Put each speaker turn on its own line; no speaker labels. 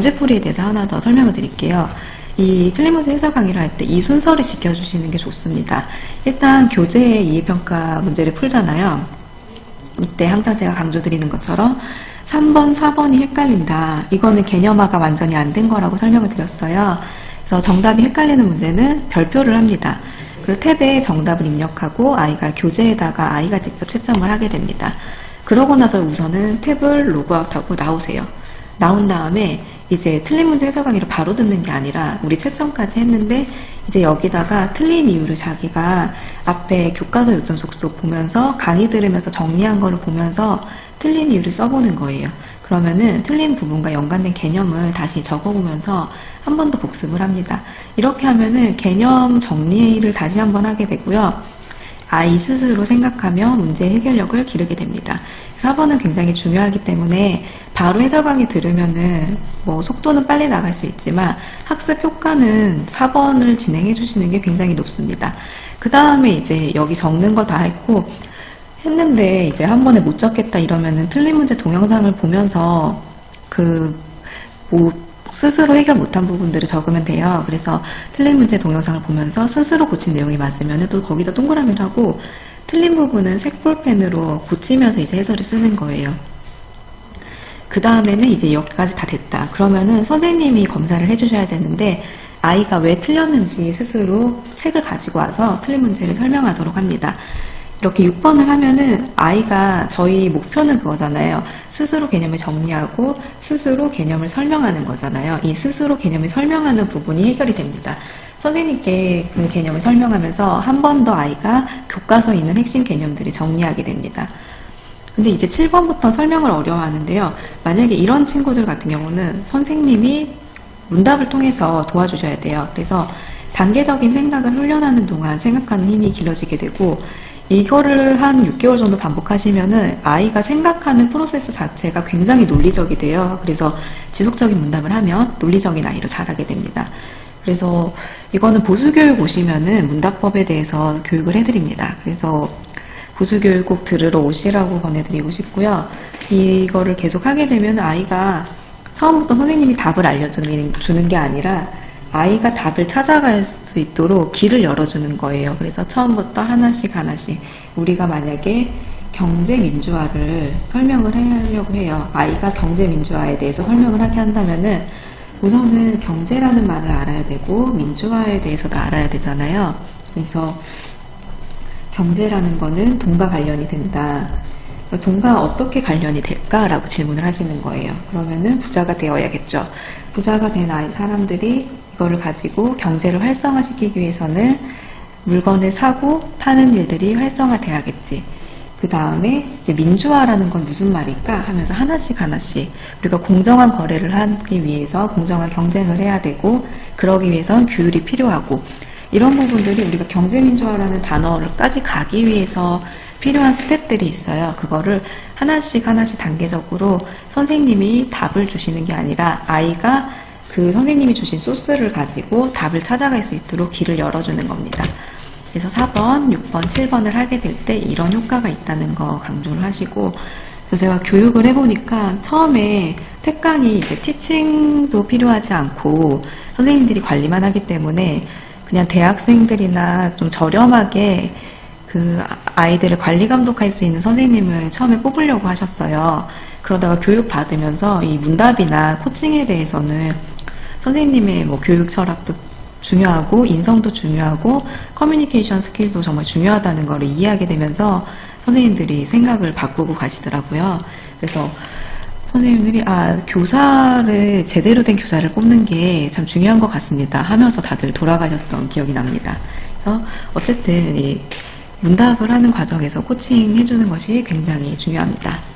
문제풀이에 대해서 하나 더 설명을 드릴게요. 이 문제 해설 강의를 할 때 이 순서를 지켜주시는 게 좋습니다. 일단 교재 이해평가 문제를 풀잖아요. 이때 항상 제가 강조드리는 것처럼 3번, 4번이 헷갈린다. 이거는 개념화가 완전히 안 된 거라고 설명을 드렸어요. 그래서 정답이 헷갈리는 문제는 별표를 합니다. 그리고 탭에 정답을 입력하고 아이가 교재에다가 아이가 직접 채점을 하게 됩니다. 그러고 나서 우선은 탭을 로그아웃하고 나오세요. 나온 다음에 이제 틀린 문제 해설 강의를 바로 듣는 게 아니라 우리 채점까지 했는데 이제 여기다가 틀린 이유를 자기가 앞에 교과서 요점 속속 보면서 강의 들으면서 정리한 거를 보면서 틀린 이유를 써보는 거예요. 그러면은 틀린 부분과 연관된 개념을 다시 적어보면서 한 번 더 복습을 합니다. 이렇게 하면은 개념 정리를 다시 한 번 하게 되고요. 아이 스스로 생각하며 문제 해결력을 기르게 됩니다. 4번은 굉장히 중요하기 때문에 바로 해설 강의 들으면은 뭐 속도는 빨리 나갈 수 있지만 학습 효과는 4번을 진행해 주시는 게 굉장히 높습니다. 그 다음에 이제 여기 적는 거 다 했고 했는데 이제 한 번에 못 적겠다 이러면은 틀린 문제 동영상을 보면서 그뭐 스스로 해결 못한 부분들을 적으면 돼요. 그래서 틀린 문제 동영상을 보면서 스스로 고친 내용이 맞으면 또 거기다 동그라미를 하고 틀린 부분은 색볼펜으로 고치면서 이제 해설을 쓰는 거예요. 그 다음에는 이제 여기까지 다 됐다. 그러면은 선생님이 검사를 해주셔야 되는데 아이가 왜 틀렸는지 스스로 책을 가지고 와서 틀린 문제를 설명하도록 합니다. 이렇게 6번을 하면은 아이가 저희 목표는 그거잖아요. 스스로 개념을 정리하고 스스로 개념을 설명하는 거잖아요. 이 스스로 개념을 설명하는 부분이 해결이 됩니다. 선생님께 그 개념을 설명하면서 한 번 더 아이가 교과서에 있는 핵심 개념들이 정리하게 됩니다. 근데 이제 7번부터 설명을 어려워하는데요. 만약에 이런 친구들 같은 경우는 선생님이 문답을 통해서 도와주셔야 돼요. 그래서 단계적인 생각을 훈련하는 동안 생각하는 힘이 길러지게 되고 이거를 한 6개월 정도 반복하시면은 아이가 생각하는 프로세스 자체가 굉장히 논리적이 돼요. 그래서 지속적인 문답을 하면 논리적인 아이로 자라게 됩니다. 그래서 이거는 보수교육 오시면은 문답법에 대해서 교육을 해드립니다. 그래서 보수교육 꼭 들으러 오시라고 권해드리고 싶고요. 이거를 계속 하게 되면 아이가 처음부터 선생님이 답을 알려주는 주는 게 아니라 아이가 답을 찾아갈 수 있도록 길을 열어주는 거예요. 그래서 처음부터 하나씩 하나씩 우리가 만약에 경제 민주화를 설명을 하려고 해요. 아이가 경제 민주화에 대해서 설명을 하게 한다면은 우선은 경제라는 말을 알아야 되고 민주화에 대해서도 알아야 되잖아요. 그래서 경제라는 거는 돈과 관련이 된다. 돈과 어떻게 관련이 될까라고 질문을 하시는 거예요. 그러면은 부자가 되어야겠죠. 부자가 된 아이 사람들이 이거를 가지고 경제를 활성화시키기 위해서는 물건을 사고 파는 일들이 활성화돼야겠지. 그 다음에 이제 민주화라는 건 무슨 말일까 하면서 하나씩 하나씩 우리가 공정한 거래를 하기 위해서 공정한 경쟁을 해야 되고 그러기 위해선 규율이 필요하고 이런 부분들이 우리가 경제민주화라는 단어를까지 가기 위해서 필요한 스텝들이 있어요. 그거를 하나씩 하나씩 단계적으로 선생님이 답을 주시는 게 아니라 아이가 그 선생님이 주신 소스를 가지고 답을 찾아갈 수 있도록 길을 열어주는 겁니다. 그래서 4번, 6번, 7번을 하게 될 때 이런 효과가 있다는 거 강조를 하시고 그래서 제가 교육을 해보니까 처음에 특강이 이제 티칭도 필요하지 않고 선생님들이 관리만 하기 때문에 그냥 대학생들이나 좀 저렴하게 그 아이들을 관리 감독할 수 있는 선생님을 처음에 뽑으려고 하셨어요. 그러다가 교육 받으면서 이 문답이나 코칭에 대해서는 선생님의 뭐 교육 철학도 중요하고 인성도 중요하고 커뮤니케이션 스킬도 정말 중요하다는 걸 이해하게 되면서 선생님들이 생각을 바꾸고 가시더라고요. 그래서 선생님들이 아 교사를 제대로 된 교사를 뽑는 게 참 중요한 것 같습니다 하면서 다들 돌아가셨던 기억이 납니다. 그래서 어쨌든 이 문답을 하는 과정에서 코칭 해주는 것이 굉장히 중요합니다.